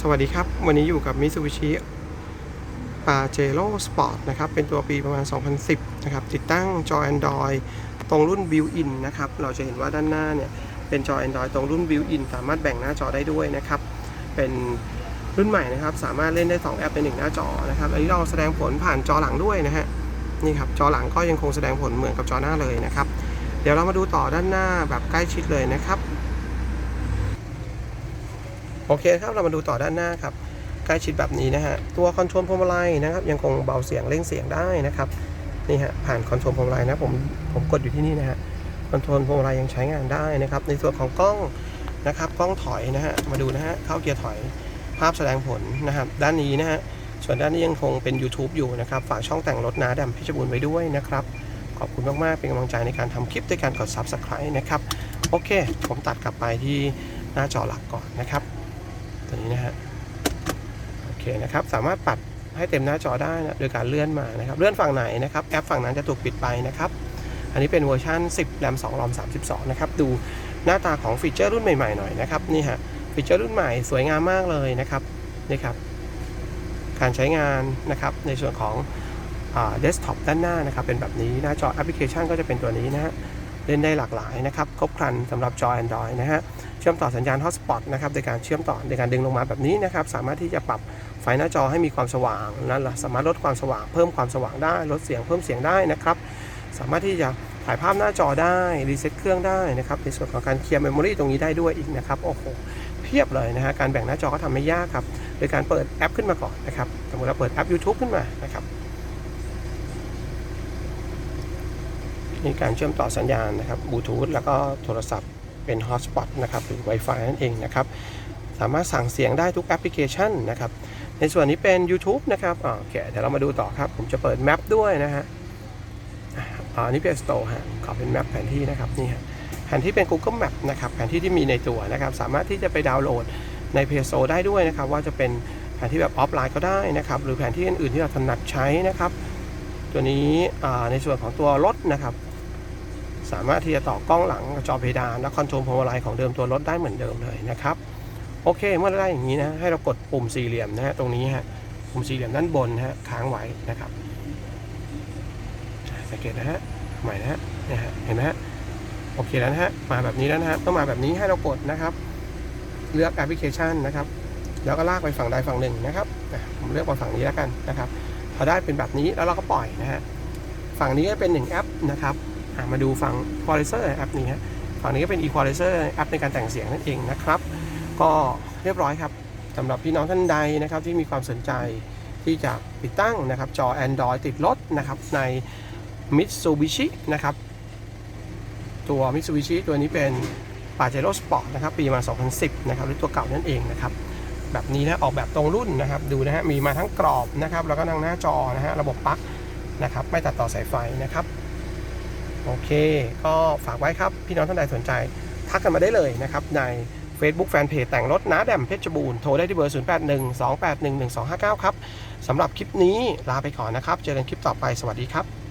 สวัสดีครับ วันนี้อยู่กับ Mitsubishi Pajero Sport นะครับ เป็นตัวปีประมาณ 2010 นะครับ ติดตั้งจอ Android ตรงรุ่น Built-in นะครับ เราจะเห็นว่าด้านหน้าเนี่ย เป็นจอ Android ตรงรุ่น Built-in สามารถแบ่งหน้าจอได้ด้วยนะครับ เป็นรุ่นใหม่นะครับ สามารถเล่นได้ 2 แอปในหนึ่งหน้าจอนะครับ อันนี้เราแสดงผลผ่านจอหลังด้วยนะฮะ นี่ครับ จอหลังก็ยังคงแสดงผลเหมือนกับจอหน้าเลยนะครับ เดี๋ยวเรามาดูต่อด้านหน้าแบบใกล้ชิดเลยนะครับ โอเคครับเรามาดูต่อด้านหน้าครับใกล้ชิดแบบนี้นะฮะตัวคอนโทรลพวงมาลัยนะครับยังคงเบาเสียงเร่งเสียงได้นะครับนี่ฮะผ่านคอนโทรลพวงมาลัยนะผมผมกดอยู่ที่นี่นะฮะคอนโทรลพวงมาลัยยังใช้งานได้นะครับ ในส่วนของกล้องนะครับกล้องถอยนะฮะมาดูนะฮะเข้าเกียร์ถอยภาพแสดงผลนะครับ ด้านนี้นะฮะส่วนด้านนี้ยังคงเป็น YouTube อยู่นะครับฝากช่องแต่งรถนาดำเพชรบูรณ์ไว้ด้วยนะครับขอบคุณมาก ๆ เป็นกำลังใจในการทำคลิปด้วยการกด Subscribe นะครับ โอเค ผมตัดกลับไปที่หน้าจอหลักก่อนนะครับ ตัวนี้นะฮะโอเคนะครับสามารถปัดให้เต็มหน้าจอได้นะโดยการเลื่อนมานะครับเลื่อนฝั่งไหนนะครับแอปฝั่งนั้นจะถูกปิดไปนะครับอันนี้เป็นเวอร์ชัน10แรม2รอม32นะครับดูหน้าตาของฟีเจอร์รุ่นใหม่ๆหน่อยนะครับนี่ฮะฟีเจอร์รุ่นใหม่สวยงามมากเลยนะครับนี่ครับการใช้งานนะครับในส่วนของเดสก์ท็อปด้านหน้านะครับเป็นแบบนี้หน้าจอแอปพลิเคชันก็จะเป็นตัวนี้นะฮะ เล่นได้หลากหลายนะครับ ครบครันสำหรับจอ Android นะฮะ เชื่อมต่อสัญญาณ Hotspot นะครับโดยการเชื่อมต่อโดยการดึงลงมาแบบนี้นะครับ สามารถที่จะปรับไฟหน้าจอให้มีความสว่างนั่นแหละสามารถลดความสว่าง เพิ่มความสว่างได้ ลดเสียงเพิ่มเสียงได้นะครับ สามารถที่จะถ่ายภาพหน้าจอได้รีเซ็ตเครื่องได้นะครับในส่วนของการเคลียร์เมมโมรีตรงนี้ได้ด้วยอีกนะครับโอ้โหเพียบเลยนะฮะการแบ่งหน้าจอก็ทำไม่ยากครับโดยการเปิดแอปขึ้นมาก่อนนะครับสมมติเราเปิดแอป YouTube ขึ้นมานะครับ นี่การเชื่อมต่อสัญญาณนะครับบลูทูธแล้วก็โทรศัพท์เป็น Hotspot นะครับหรือ Wi-Fi นั่นเองนะครับสามารถสั่งเสียงได้ทุกแอปพลิเคชันนะครับในส่วนนี้เป็น YouTube นะครับอ่าโอเคเดี๋ยวเรามาดูต่อครับ ผมจะเปิดแมปด้วยนะฮะอ่าอันนี้เป็น Store ฮะขอเป็นแมปแผนที่นะครับนี่ฮะแผนที่เป็น Google Map นะครับแผนที่ที่มีในตัวนะครับสามารถที่จะไปดาวน์โหลดใน Play Store ได้ด้วยนะครับ ว่าจะเป็นแผนที่แบบออฟไลน์ก็ได้นะครับ หรือแผนที่อื่นๆที่เราถนัดใช้นะครับ ตัวนี้อ่าในส่วนของตัวรถนะครับ สามารถที่จะต่อกล้องหลังจอเพดานและคอนโทรลพวงมาลัยของเดิมตัวรถได้เหมือนเดิมเลยนะครับโอเค เมื่อได้อย่างนี้นะให้เรากดปุ่มสี่เหลี่ยมนะฮะตรงนี้ฮะปุ่มสี่เหลี่ยมด้านบนฮะค้างไว้นะครับสังเกตนะฮะใหม่นะฮะเนี่ยฮะเห็นไหมฮะโอเคแล้วนะฮะมาแบบนี้แล้วนะฮะต้องมาแบบนี้ให้เรากดนะครับเลือกแอปพลิเคชันนะครับ แล้วก็ลากไปฝั่งใดฝั่งหนึ่งนะครับผมเลือกมาฝั่งนี้แล้วกันนะครับพอได้เป็นแบบนี้แล้วเราก็ปล่อยนะฮะฝั่งนี้ก็เป็นหนึ่งแอปนะครับ มาดูฝั่ง Equalizer แอปนี้ฮะฝั่งนี้ก็เป็น Equalizer แอปในการแต่งเสียงนั่นเองนะครับ ก็เรียบร้อยครับสำหรับพี่น้องท่านใดนะครับที่มีความสนใจที่จะติดตั้งนะครับจอ Android ติดรถนะครับใน Mitsubishi นะครับตัว Mitsubishi ตัวนี้เป็น Pajero Sport นะครับปีมา 2010 นะครับหรือตัวเก่านั่นเองนะครับแบบนี้นะออกแบบตรงรุ่นนะครับดูนะฮะมีมาทั้งกรอบนะครับแล้วก็ทางหน้าจอนะฮะระบบปลั๊กนะครับไม่ตัดต่อสายไฟนะครับ โอเค ก็ฝากไว้ครับ พี่น้องท่านใดสนใจ ทักกันมาได้เลยนะครับ ใน Facebook Fanpage แต่งรถน้าแดมเพชรบูรณ์ โทรได้ที่เบอร์ 0812811259 ครับสำหรับคลิปนี้ลาไปก่อนนะครับ เจอกันคลิปต่อไปสวัสดีครับ